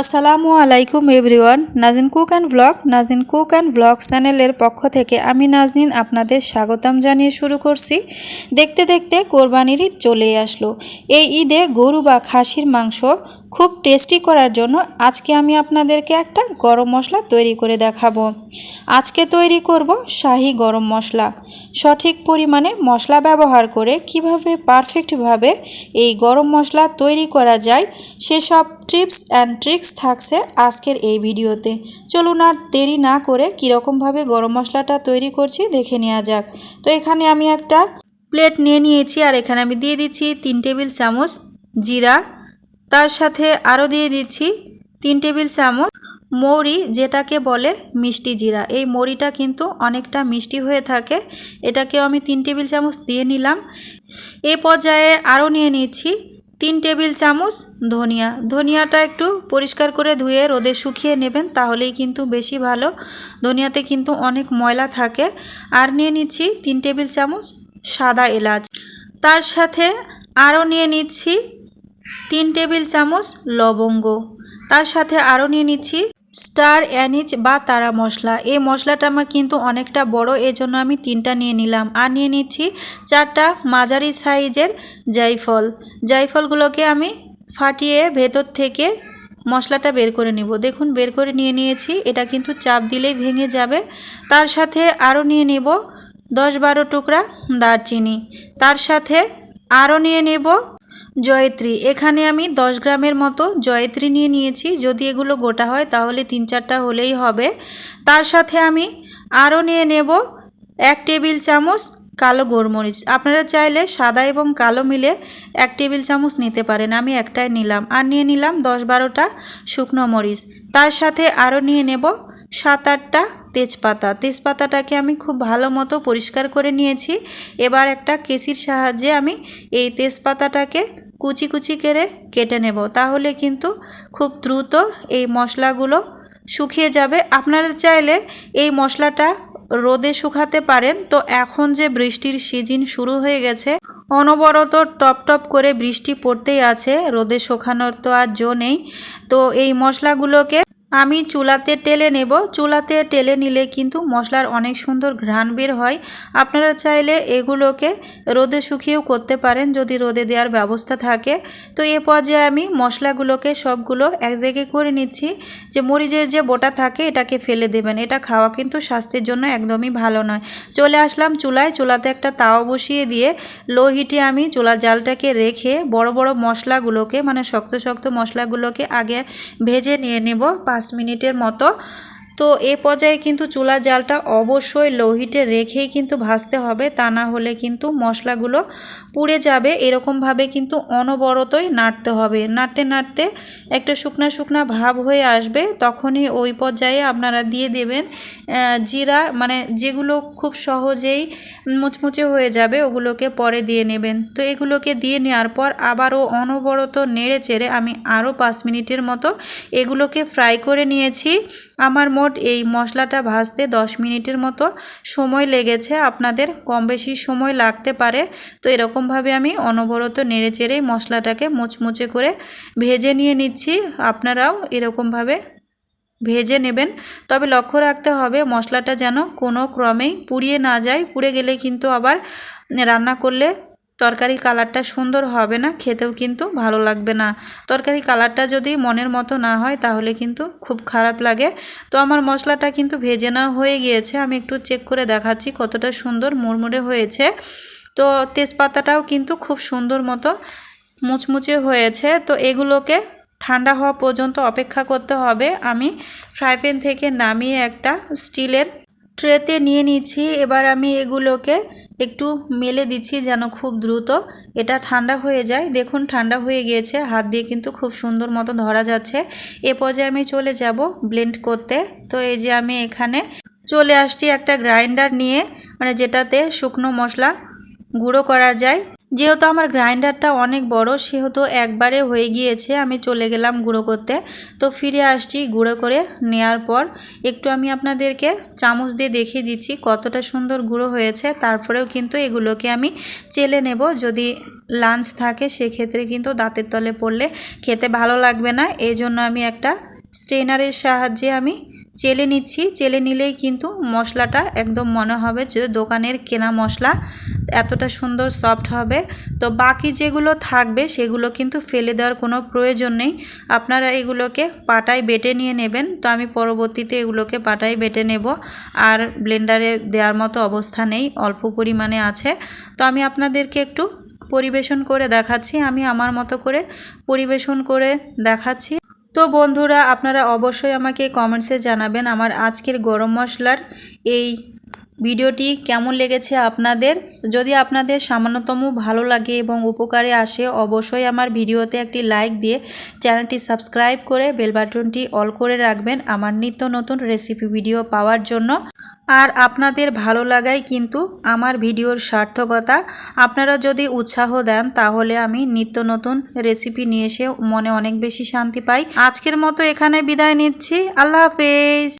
আসসালামু আলাইকুম everyone, Nazin cook and blog Nazin cook and blog চ্যানেলের পক্ষ থেকে আমি নাজনিন আপনাদের স্বাগতম জানিয়ে শুরু করছি। দেখতে দেখতে কোরবানির ঈদ চলে আসলো। এই ঈদে গরু বা খাসির মাংস খুব টেস্টি করার জন্য আজকে আমি আপনাদেরকে একটা গরম মশলা তৈরি করে দেখাবো। আজকে তৈরি করব শাহি গরম মশলা। সঠিক পরিমাণে মশলা ব্যবহার করে কীভাবে পারফেক্টভাবে এই গরম মশলা তৈরি করা যায়, সেসব টিপস অ্যান্ড ট্রিক্স থাকছে আজকের এই ভিডিওতে। চলুন আর দেরি না করে কীরকমভাবে গরম মশলাটা তৈরি করছি দেখে নেওয়া যাক। তো এখানে আমি একটা প্লেট নিয়ে নিয়েছি আর এখানে আমি দিয়ে দিচ্ছি তিন টেবিল চামচ জিরা তার সাথে আরও দিয়ে দিচ্ছি তিন টেবিল চামচ মৌরি, যেটাকে বলে মিষ্টি জিরা। এই মৌরিটা কিন্তু অনেকটা মিষ্টি হয়ে থাকে। এটাকেও আমি তিন টেবিল চামচ দিয়ে নিলাম। এ পর্যায়ে আরও নিয়ে নিচ্ছি তিন টেবিল চামচ ধনিয়া। ধনিয়াটা একটু পরিষ্কার করে ধুয়ে রোদে শুকিয়ে নেবেন, তাহলেই কিন্তু বেশি ভালো। ধনিয়াতে কিন্তু অনেক ময়লা থাকে। আর নিয়ে নিচ্ছি তিন টেবিল চামচ সাদা এলাচ। তার সাথে আরও নিয়ে নিচ্ছি তিন টেবিল চামচ লবঙ্গ। তার সাথে আরও নিয়ে নিচ্ছি স্টার অ্যানিচ বা তারা মশলা। এই মশলাটা আমার কিন্তু অনেকটা বড়, এজন্য আমি তিনটা নিয়ে নিলাম। আর নিয়ে নিচ্ছি চারটা মাঝারি সাইজের জাইফল জাইফলগুলোকে আমি ফাটিয়ে ভেতর থেকে মশলাটা বের করে নেব। দেখুন, বের করে নিয়ে নিয়েছি। এটা কিন্তু চাপ দিলেই ভেঙে যাবে। তার সাথে আরও নিয়ে নেব দশ বারো টুকরা দারচিনি। তার সাথে আরও নিয়ে নেব জয়ত্রী, এখানে আমি দশ গ্রামের মতো জয়ত্রী নিয়ে নিয়েছি। যদি এগুলো গোটা হয়, তাহলে তিন চারটা হলেই হবে। তার সাথে আমি আরও নিয়ে নেব এক টেবিল চামচ কালো গোলমরিচ। আপনারা চাইলে সাদা এবং কালো মিলে এক টেবিল চামচ নিতে পারেন। আমি একটাই নিলাম। আর নিয়ে নিলাম দশ বারোটা শুকনো মরিচ। তার সাথে আরও নিয়ে নেব সাত আটটা তেজপাতা। তেজপাতাটাকে আমি খুব ভালো মতো পরিষ্কার করে নিয়েছি। এবার একটা কেসির সাহায্যে আমি এই তেজপাতাটাকে কুচি কুচি করে কেটে নেব। তাহলে কিন্তু খুব দ্রুত এই মশলাগুলো শুকিয়ে যাবে। আপনারা চাইলে এই মশলাটা রোদে শুকাতে পারেন। তো এখন যে বৃষ্টির সিজন শুরু হয়ে গেছে, অনবরত টপ টপ করে বৃষ্টি পড়তেই আছে। রোদে শুকানোর তো আর জো নেই। তো এই মশলাগুলোকে আমি চুলাতে টেলে নেব। চুলাতে টেলে নিলে কিন্তু মশলার অনেক সুন্দর ঘ্রাণ বের হয়। আপনারা চাইলে এগুলোকে রোদে শুকিয়েও করতে পারেন যদি রোদে দেওয়ার ব্যবস্থা থাকে। তো এ পর্যায়ে আমি মশলাগুলোকে সবগুলো এক জায়গায় করে নিচ্ছি। যে মরিচের যে বোটা থাকে এটাকে ফেলে দেবেন। এটা খাওয়া কিন্তু স্বাস্থ্যের জন্য একদমই ভালো নয়। চলে আসলাম চুলায়। চুলাতে একটা তাওয়া বসিয়ে দিয়ে লো হিটে আমি চুলা জালটাকে রেখে বড় বড় মশলাগুলোকে মানে শক্ত শক্ত মশলাগুলোকে আগে ভেজে নিয়ে নেব। পাঁচ মিনিটের মতো তো এ পর্যায়ে কিন্তু চুলা জালটা অবশ্যই লো হিটে রেখেই কিন্তু ভাজতে হবে। তা না হলে কিন্তু মশলাগুলো পুড়ে যাবে। এরকমভাবে কিন্তু অনবরতই নাড়তে হবে। নাড়তে নাড়তে একটা শুকনা শুকনা ভাব হয়ে আসবে। তখনই ওই পর্যায়ে আপনারা দিয়ে দেবেন জিরা মানে যেগুলো খুব সহজেই মুচমুচে হয়ে যাবে ওগুলোকে পরে দিয়ে নেবেন। তো এগুলোকে দিয়ে নেওয়ার পর আবারও অনবরত নেড়ে চেড়ে আমি আরও পাঁচ মিনিটের মতো এগুলোকে ফ্রাই করে নিয়েছি। আমার মোট এই মশলাটা ভাজতে 10 মিনিটের মতো সময় লেগেছে। আপনাদের কম বেশি সময় লাগতে পারে। তো এরকমভাবে আমি অনবরত নেড়ে চেড়েই মশলাটাকে মুচমুচে করে ভেজে নিয়ে নিচ্ছি। আপনারাও এরকমভাবে ভেজে নেবেন। তবে লক্ষ্য রাখতে হবে, মশলাটা যেন কোনো ক্রমেই পুড়িয়ে না যায়। পুড়ে গেলে কিন্তু আবার রান্না করলে তরকারি কালারটা সুন্দর হবে না, খেতেও কিন্তু ভালো লাগবে না। তরকারি কালারটা যদি মনের মতো না হয়, তাহলে কিন্তু খুব খারাপ লাগে। তো আমার মশলাটা কিন্তু ভেজে না হয়ে গিয়েছে। আমি একটু চেক করে দেখাচ্ছি কতটা সুন্দর মুড়মুড়ে হয়েছে। তো তেজপাতাটাও কিন্তু খুব সুন্দর মতো মুচমুচে হয়েছে। তো এগুলোকে ঠান্ডা হওয়া পর্যন্ত অপেক্ষা করতে হবে। আমি ফ্রাই প্যান থেকে নামিয়ে একটা স্টিলের ট্রেতে নিয়ে নিচ্ছি। এবার আমি এগুলোকে একটু মেলে দিচ্ছি যেন খুব দ্রুত। এটা ঠান্ডা হয়ে যায়। দেখুন, ঠান্ডা হয়ে গিয়েছে। হাত দিয়ে কিন্তু খুব সুন্দর মতো ধরা যাচ্ছে। এ পর্যায়ে আমি চলে যাব ব্লেন্ড করতে। তো এই যে আমি এখানে চলে আসছি একটা গ্রাইন্ডার নিয়ে মানে যেটাতে শুকনো মশলা গুঁড়ো করা যায়। যেহেতু আমার গ্রাইন্ডারটা অনেক বড়, সেহেতু একবারে হয়ে গিয়েছে, আমি চলে গেলাম গুঁড়ো করতে। তো ফিরে আসছি গুঁড়ো করে নেয়ার পর, একটু আমি আপনাদেরকে চামচ দিয়ে দেখিয়ে দিচ্ছি কতটা সুন্দর গুঁড়ো হয়েছে, তারপরেও কিন্তু এগুলোকে আমি চেলে নেব। যদি লাঞ্চ থাকে, সেক্ষেত্রে কিন্তু দাঁতের তলে পড়লে খেতে ভালো লাগবে না। এই জন্য আমি একটা স্ট্রেনারের সাহায্যে আমি চেলে নিচ্ছি। চেলে নিলেই কিন্তু মশলাটা একদম মনে হবে যে দোকানের কেনা মশলা এতটা সুন্দর সফট হবে। তো বাকি যেগুলো থাকবে সেগুলো কিন্তু ফেলে দেওয়ার কোনো প্রয়োজন নেই। আপনারা এগুলোকে পাটায় বেটে নিয়ে নেবেন। তো আমি পরবর্তীতে এগুলোকে পাটায় বেটে নেব। আর ব্লেন্ডারে দেওয়ার মতো অবস্থা নেই, অল্প পরিমাণে আছে। তো আমি আপনাদেরকে একটু পরিবেশন করে দেখাচ্ছি। আমি আমার মতো করে পরিবেশন করে দেখাচ্ছি। তো বন্ধুরা আপনারা অবশ্যই আমাকে কমেন্টসে জানাবেন আমার আজকের গরম মশলার এই ভিডিওটি কেমন লেগেছে আপনাদের? যদি আপনাদের সামান্যতম ভালো লাগে এবং উপকারে আসে, অবশ্যই আমার ভিডিওতে একটি লাইক দিয়ে চ্যানেলটি সাবস্ক্রাইব করে বেল বাটনটি অল করে রাখবেন আমার নিত্য নতুন রেসিপি ভিডিও পাওয়ার জন্য। আর আপনাদের ভালো লাগাই কিন্তু আমার ভিডিওর সার্থকতা। আপনারা যদি উৎসাহ দেন, তাহলে আমি নিত্য নতুন রেসিপি নিয়ে এসে মনে অনেক বেশি শান্তি পাই। আজকের মতো এখানে বিদায় নিচ্ছি। আল্লাহ হাফেজ।